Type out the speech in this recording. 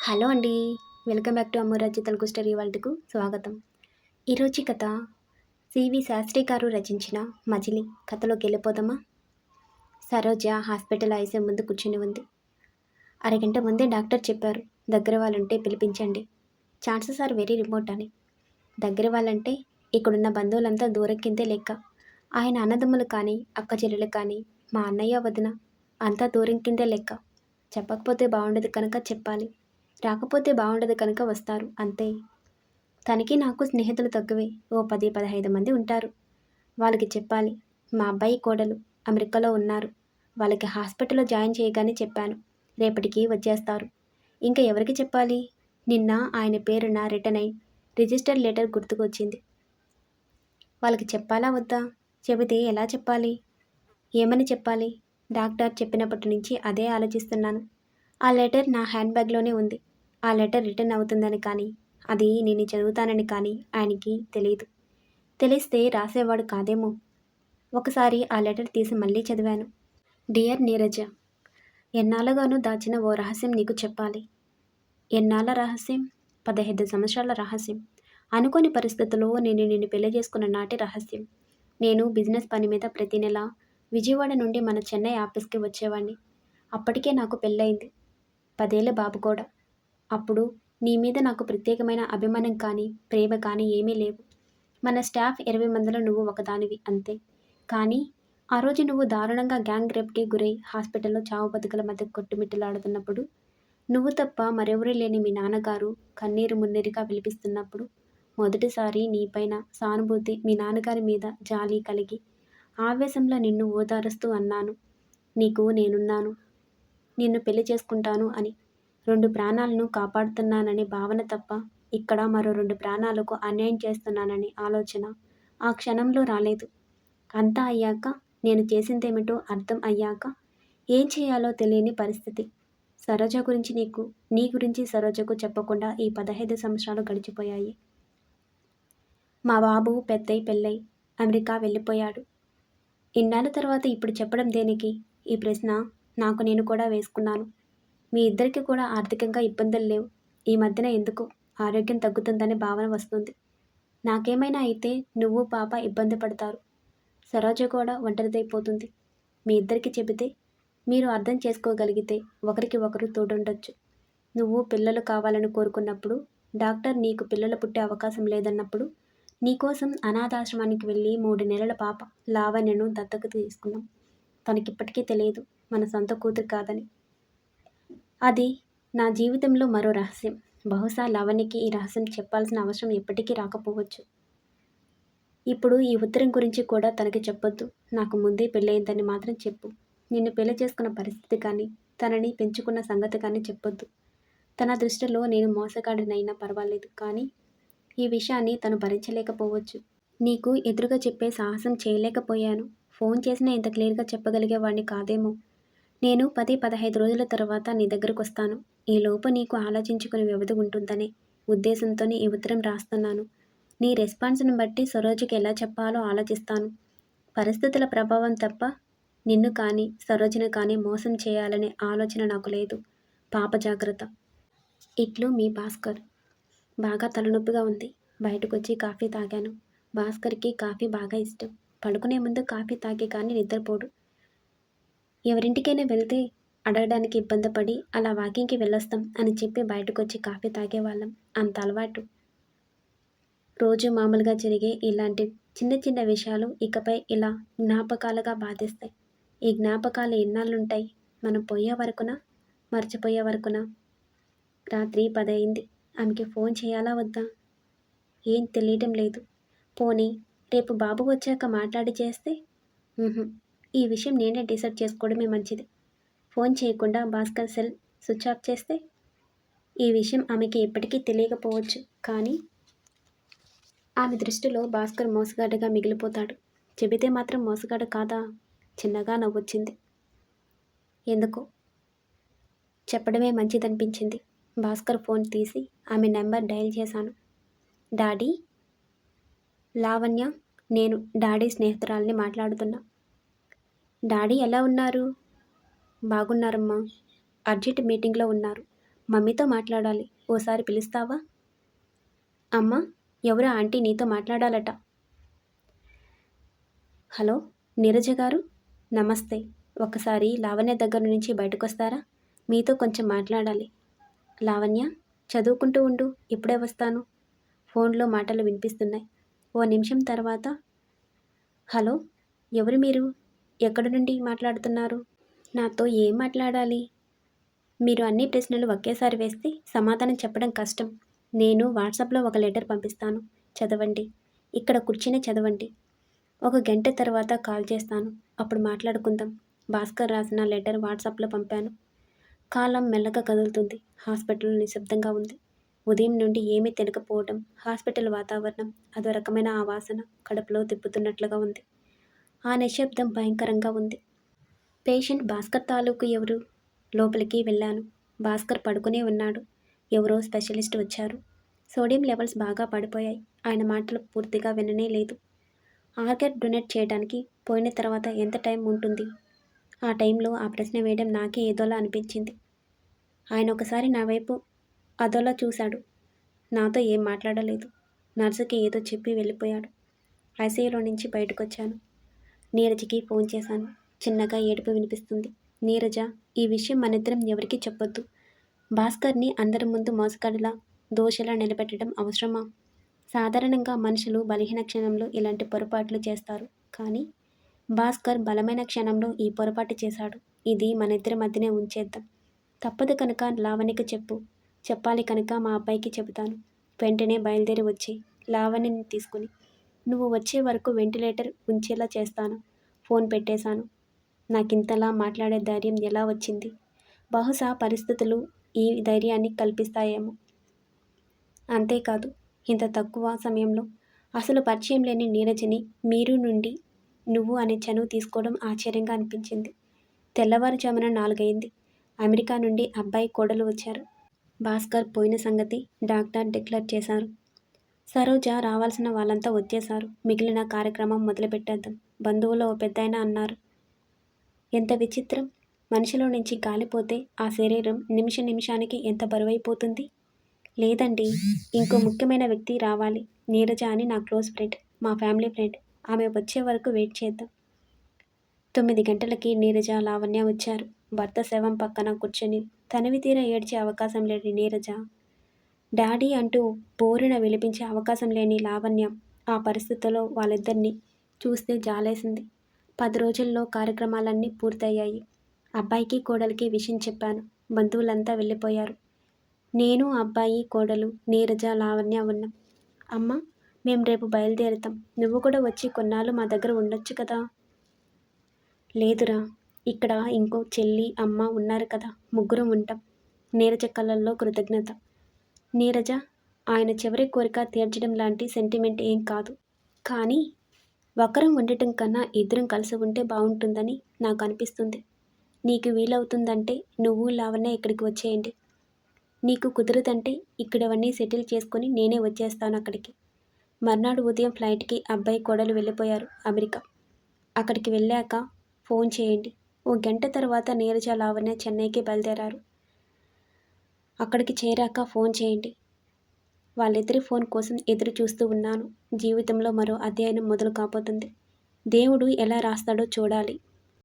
Hello అండి. Welcome back to Ammarajya Telugu story వాళ్ళకు స్వాగతం. ఈరోజు కథ సివి శాస్త్రి గారు రచించిన మజిలీ కథలోకి వెళ్ళిపోదామా? సరోజ హాస్పిటల్ ఐసీ ముందు కూర్చుని ఉంది. అరగంట ముందే డాక్టర్ చెప్పారు దగ్గర వాళ్ళుంటే పిలిపించండి. ఛాన్సెస్ ఆర్ వెరీ రిమోట్ అని. దగ్గర వాళ్ళంటే ఇక్కడున్న బంధువులంతా దూరం కిందే లెక్క. ఆయన అన్నదమ్ములు కానీ అక్క చెల్లెలు కానీ మా అన్నయ్య వదిన అంతా దూరం కిందే లెక్క. చెప్పకపోతే బాగుండదు కనుక చెప్పాలి. రాకపోతే బాగుండదు కనుక వస్తారు అంతే. తనకి నాకు స్నేహితులు తక్కువే. ఓ పది పదహైదు మంది ఉంటారు. వాళ్ళకి చెప్పాలి మా అబ్బాయి కోడలు అమెరికాలో ఉన్నారు. వాళ్ళకి హాస్పిటల్లో జాయిన్ చేయగానే చెప్పాను. రేపటికి వచ్చేస్తారు. ఇంకా ఎవరికి చెప్పాలి? నిన్న ఆయన పేరున రిటర్న్ అయి రిజిస్టర్ లెటర్ గుర్తుకొచ్చింది. వాళ్ళకి చెప్పాలా వద్దా? చెబితే ఎలా చెప్పాలి? ఏమని చెప్పాలి? డాక్టర్ చెప్పినప్పటి నుంచి అదే ఆలోచిస్తున్నాను. ఆ లెటర్ నా హ్యాండ్ బ్యాగ్లోనే ఉంది. ఆ లెటర్ రిటర్న్ అవుతుందని కానీ అది నేను చదువుతానని కానీ ఆయనకి తెలియదు తెలిస్తే రాసేవాడు కాదేమో. ఒకసారి ఆ లెటర్ తీసి మళ్ళీ చదివాను. డియర్ నీరజ ఎన్నాళ్ళగానూ దాచిన ఓ రహస్యం నీకు చెప్పాలి. ఎన్నాళ్ళ రహస్యం? పదహైదు సంవత్సరాల రహస్యం. అనుకోని పరిస్థితుల్లో నేను నిన్ను పెళ్ళి చేసుకున్న నాటి రహస్యం. నేను బిజినెస్ పని మీద ప్రతి నెల విజయవాడ నుండి మన చెన్నై ఆఫీస్కి వచ్చేవాడిని అప్పటికే నాకు పెళ్ళయింది. పదేళ్ళ బాబు కూడా. అప్పుడు నీ మీద నాకు ప్రత్యేకమైన అభిమానం కానీ ప్రేమ కానీ ఏమీ లేవు. మన స్టాఫ్ ఇరవై మందిలో నువ్వు ఒకదానివి అంతే. కానీ ఆ రోజు నువ్వు దారుణంగా గ్యాంగ్ రేప్కి గురై హాస్పిటల్లో చావు బతుకుల మధ్య కొట్టుమిట్టలాడుతున్నప్పుడు నువ్వు తప్ప మరెవరూ లేని మీ నాన్నగారు కన్నీరు మున్నీరుగా విలిపిస్తున్నప్పుడు మొదటిసారి నీపైన సానుభూతి మీ నాన్నగారి మీద జాలి కలిగి ఆవేశంలో నిన్ను ఓదారుస్తూ అన్నాను. నీకు నేనున్నాను. నిన్ను పెళ్ళి చేసుకుంటాను అని రెండు ప్రాణాలను కాపాడుతున్నానని భావన తప్ప ఇక్కడ మరో రెండు ప్రాణాలకు అన్యాయం చేస్తున్నానని ఆలోచన ఆ క్షణంలో రాలేదు. అంతా అయ్యాక నేను చేసిందేమిటో అర్థం అయ్యాక ఏం చేయాలో తెలియని పరిస్థితి. సరోజ గురించి నీకు నీ గురించి సరోజకు చెప్పకుండా ఈ పదహైదు సంవత్సరాలు గడిచిపోయాయి. మా బాబు పెద్దయి పెళ్ళై అమెరికా వెళ్ళిపోయాడు. ఇన్నాళ్ళ తర్వాత ఇప్పుడు చెప్పడం దేనికి? ఈ ప్రశ్న నాకు నేను కూడా వేసుకున్నాను. మీ ఇద్దరికి కూడా ఆర్థికంగా ఇబ్బందులు లేవు. ఈ మధ్యన ఎందుకు? ఆరోగ్యం తగ్గుతుందనే భావన వస్తుంది. నాకేమైనా అయితే నువ్వు పాప ఇబ్బంది పడతారు. సరోజ కూడా ఒంటరిదైపోతుంది. మీ ఇద్దరికి చెబితే మీరు అర్థం చేసుకోగలిగితే ఒకరికి ఒకరు తోడుండొచ్చు. నువ్వు పిల్లలు కావాలని కోరుకున్నప్పుడు డాక్టర్ నీకు పిల్లలు పుట్టే అవకాశం లేదన్నప్పుడు నీకోసం అనాథాశ్రమానికి వెళ్ళి మూడు నెలల పాప లావణ్యను దత్తకు తీసుకున్నాం తనకిప్పటికీ తెలియదు. మన సొంత కూతురు కాదని. అది నా జీవితంలో మరో రహస్యం. బహుశా లవణికి ఈ రహస్యం చెప్పాల్సిన అవసరం ఎప్పటికీ రాకపోవచ్చు. ఇప్పుడు ఈ ఉత్తరం గురించి కూడా తనకి చెప్పొద్దు. నాకు ముందే పెళ్ళయిందని మాత్రం చెప్పు. నిన్ను పెళ్ళి చేసుకున్న పరిస్థితి కానీ తనని పెంచుకున్న సంగతి కానీ చెప్పొద్దు. తన దృష్టిలో నేను మోసగాడినైనా పర్వాలేదు కానీ ఈ విషయాన్ని తను భరించలేకపోవచ్చు. నీకు ఎదురుగా చెప్పే సాహసం చేయలేకపోయాను. ఫోన్ చేసినా ఇంత క్లియర్గా చెప్పగలిగేవాడిని కాదేమో. నేను పది పదహైదు రోజుల తర్వాత నీ దగ్గరకు వస్తాను ఈలోపు నీకు ఆలోచించుకునే వ్యవధి ఉంటుందనే ఉద్దేశంతోనే ఈ ఉత్తరం రాస్తున్నాను. నీ రెస్పాన్స్ని బట్టి సరోజకి ఎలా చెప్పాలో ఆలోచిస్తాను. పరిస్థితుల ప్రభావం తప్ప నిన్ను కానీ సరోజను కానీ మోసం చేయాలనే ఆలోచన నాకు లేదు. పాప జాగ్రత్త. ఇట్లు మీ భాస్కర్. బాగా తలనొప్పిగా ఉంది. బయటకు వచ్చి కాఫీ తాగాను. భాస్కర్కి కాఫీ బాగా ఇష్టం. పడుకునే ముందు కాఫీ తాగి కానీ నిద్రపోడు. ఎవరింటికైనా వెళ్తే అడగడానికి ఇబ్బంది పడి అలా వాకింగ్కి వెళ్ళొస్తాం అని చెప్పి బయటకు వచ్చి కాఫీ తాగేవాళ్ళం. అంత అలవాటు. రోజు మామూలుగా జరిగే ఇలాంటి చిన్న చిన్న విషయాలు ఇకపై ఇలా జ్ఞాపకాలుగా బాధిస్తాయి. ఈ జ్ఞాపకాలు ఎన్నాళ్ళుంటాయి? మనం పోయే వరకున? మర్చిపోయే వరకున? రాత్రి పదయింది ఆమెకి ఫోన్ చేయాలా వద్దా? ఏం తెలియటం లేదు. పోనీ రేపు బాబు వచ్చాక మాట్లాడి చేస్తే? ఈ విషయం నేనే డిసైడ్ చేసుకోవడమే మంచిది. ఫోన్ చేయకుండా భాస్కర్ సెల్ స్విచ్ ఆఫ్ చేస్తే ఈ విషయం ఆమెకి ఎప్పటికీ తెలియకపోవచ్చు. కానీ ఆమె దృష్టిలో భాస్కర్ మోసగాడుగా మిగిలిపోతాడు. చెబితే మాత్రం మోసగాడు కాదా? చిన్నగా నవ్వొచ్చింది. ఎందుకో? చెప్పడమే మంచిదనిపించింది. భాస్కర్ ఫోన్ తీసి ఆమె నెంబర్ డయల్ చేశాను. డాడీ? లావణ్య? నేను డాడీ స్నేహితురాలని మాట్లాడుతున్నా. డాడీ ఎలా ఉన్నారు? బాగున్నారమ్మా. అర్జెంట్ మీటింగ్లో ఉన్నారు. మమ్మీతో మాట్లాడాలి. ఓసారి పిలుస్తావా? అమ్మా ఎవరు ఆంటీ నీతో మాట్లాడాలట. హలో నీరజ గారు? నమస్తే. ఒకసారి లావణ్య దగ్గర నుంచి బయటకు వస్తారా మీతో కొంచెం మాట్లాడాలి. లావణ్య చదువుకుంటూ ఉండు. ఇప్పుడే వస్తాను. ఫోన్లో మాటలు వినిపిస్తున్నాయి. ఓ నిమిషం తర్వాత. హలో ఎవరు మీరు? ఎక్కడి నుండి మాట్లాడుతున్నారు? నాతో ఏం మాట్లాడాలి? మీరు అన్ని ప్రశ్నలు ఒకేసారి వేస్తే సమాధానం చెప్పడం కష్టం. నేను వాట్సాప్లో ఒక లెటర్ పంపిస్తాను. చదవండి. ఇక్కడ కూర్చుని చదవండి. ఒక గంట తర్వాత కాల్ చేస్తాను. అప్పుడు మాట్లాడుకుందాం. భాస్కర్ రాసిన లెటర్ వాట్సాప్లో పంపాను. కాలం మెల్లగా కదులుతుంది. హాస్పిటల్ నిశ్శబ్దంగా ఉంది. ఉదయం నుండి ఏమీ తినకపోవడం హాస్పిటల్ వాతావరణం అదో రకమైన ఆ వాసన కడుపులో తిప్పుతున్నట్లుగా ఉంది. ఆ నిశ్శబ్దం భయంకరంగా ఉంది. పేషెంట్ భాస్కర్ తాలూకు ఎవరు? లోపలికి వెళ్ళాను. భాస్కర్ పడుకునే ఉన్నాడు. ఎవరో స్పెషలిస్ట్ వచ్చారు. సోడియం లెవెల్స్ బాగా పడిపోయాయి. ఆయన మాటలు పూర్తిగా విననే లేదు. ఆర్గర్ డొనేట్ చేయడానికి పోయిన తర్వాత ఎంత టైం ఉంటుంది? ఆ టైంలో ఆ ప్రశ్న వేయడం నాకే ఏదోలా అనిపించింది. ఆయన ఒకసారి నా వైపు అదోలా చూశాడు. నాతో ఏం మాట్లాడలేదు. నర్సుకి ఏదో చెప్పి వెళ్ళిపోయాడు. ఐసీయూలో నుంచి బయటకు వచ్చాను నీరజకి ఫోన్ చేశాను. చిన్నగా ఏడుపు వినిపిస్తుంది. నీరజ ఈ విషయం మనిద్దరం ఎవరికీ చెప్పొద్దు. భాస్కర్ని అందరి ముందు మోసగాడిలా దోషలా నిలబెట్టడం అవసరమా? సాధారణంగా మనుషులు బలహీన క్షణంలో ఇలాంటి పొరపాట్లు చేస్తారు. కానీ భాస్కర్ బలమైన క్షణంలో ఈ పొరపాటు చేశాడు. ఇది మన ఇద్దరి మధ్యనే ఉంచేద్దాం. తప్పదు కనుక లావణికి చెప్పు. చెప్పాలి కనుక మా అబ్బాయికి చెబుతాను. వెంటనే బయలుదేరి వచ్చి లావణిని తీసుకుని నువ్వు వచ్చే వరకు వెంటిలేటర్ ఉంచేలా చేస్తాను. ఫోన్ పెట్టేశాను. నాకింతలా మాట్లాడే ధైర్యం ఎలా వచ్చింది? బహుశా పరిస్థితులు ఈ ధైర్యాన్ని కల్పిస్తాయేమో. అంతేకాదు ఇంత తక్కువ సమయంలో అసలు పరిచయం లేని నీరజని మీరు నుండి నువ్వు అనే చనువు తీసుకోవడం ఆశ్చర్యంగా అనిపించింది. తెల్లవారుజామున నాలుగైంది. అమెరికా నుండి అబ్బాయి కోడలు వచ్చారు. భాస్కర్ పోయిన సంగతి డాక్టర్ డిక్లేర్ చేశారు. సరోజ రావాల్సిన వాళ్ళంతా వచ్చేశారు. మిగిలిన కార్యక్రమం మొదలుపెట్టేద్దాం. బంధువులు ఓ పెద్దాయన అన్నారు. ఎంత విచిత్రం. మనిషిలో నుంచి గాలిపోతే ఆ శరీరం నిమిష నిమిషానికి ఎంత బరువైపోతుంది? లేదండి ఇంకో ముఖ్యమైన వ్యక్తి రావాలి. నీరజ అని నా క్లోజ్ ఫ్రెండ్ మా ఫ్యామిలీ ఫ్రెండ్. ఆమె వచ్చే వరకు వెయిట్ చేద్దాం. తొమ్మిది గంటలకి నీరజ లావణ్య వచ్చారు. భర్త శవం పక్కన కూర్చొని తనివి తీర ఏడ్చే అవకాశం లేని నీరజ డాడీ అంటూ బోరున విలిపించే అవకాశం లేని లావణ్యం ఆ పరిస్థితుల్లో వాళ్ళిద్దరిని చూస్తే జాలేసింది. పది రోజుల్లో కార్యక్రమాలన్నీ పూర్తయ్యాయి. అబ్బాయికి కోడలికి విషయం చెప్పాను. బంధువులంతా వెళ్ళిపోయారు. నేను అబ్బాయి కోడలు నీరజ లావణ్య ఉన్నాం. అమ్మ మేము రేపు బయలుదేరుతాం. నువ్వు కూడా వచ్చి కొన్నాళ్ళు మా దగ్గర ఉండొచ్చు కదా? లేదురా ఇక్కడ ఇంకో చెల్లి అమ్మ ఉన్నారు కదా. ముగ్గురం ఉంటాం. నీరజ కళ్ళల్లో కృతజ్ఞత. నీరజ ఆయన చివరి కోరిక తీర్చడం లాంటి సెంటిమెంట్ ఏం కాదు. కానీ ఒకరం ఉండటం కన్నా ఇద్దరం కలిసి ఉంటే బాగుంటుందని నాకు అనిపిస్తుంది. నీకు వీలవుతుందంటే నువ్వు లావణ్య ఇక్కడికి వచ్చేయండి. నీకు కుదరదంటే ఇక్కడవన్నీ సెటిల్ చేసుకొని నేనే వచ్చేస్తాను అక్కడికి. మర్నాడు ఉదయం ఫ్లైట్కి అబ్బాయి కోడలు వెళ్ళిపోయారు అమెరికా. అక్కడికి వెళ్ళాక ఫోన్ చేయండి. ఓ గంట తర్వాత నీరజ లావణ్య చెన్నైకి బయలుదేరారు. అక్కడికి చేరాక ఫోన్ చేయండి. వాళ్ళిద్దరి ఫోన్ కోసం ఎదురు చూస్తూ ఉన్నాను. జీవితంలో మరో అధ్యయనం మొదలు కాబోతుంది. దేవుడు ఎలా రాస్తాడో చూడాలి.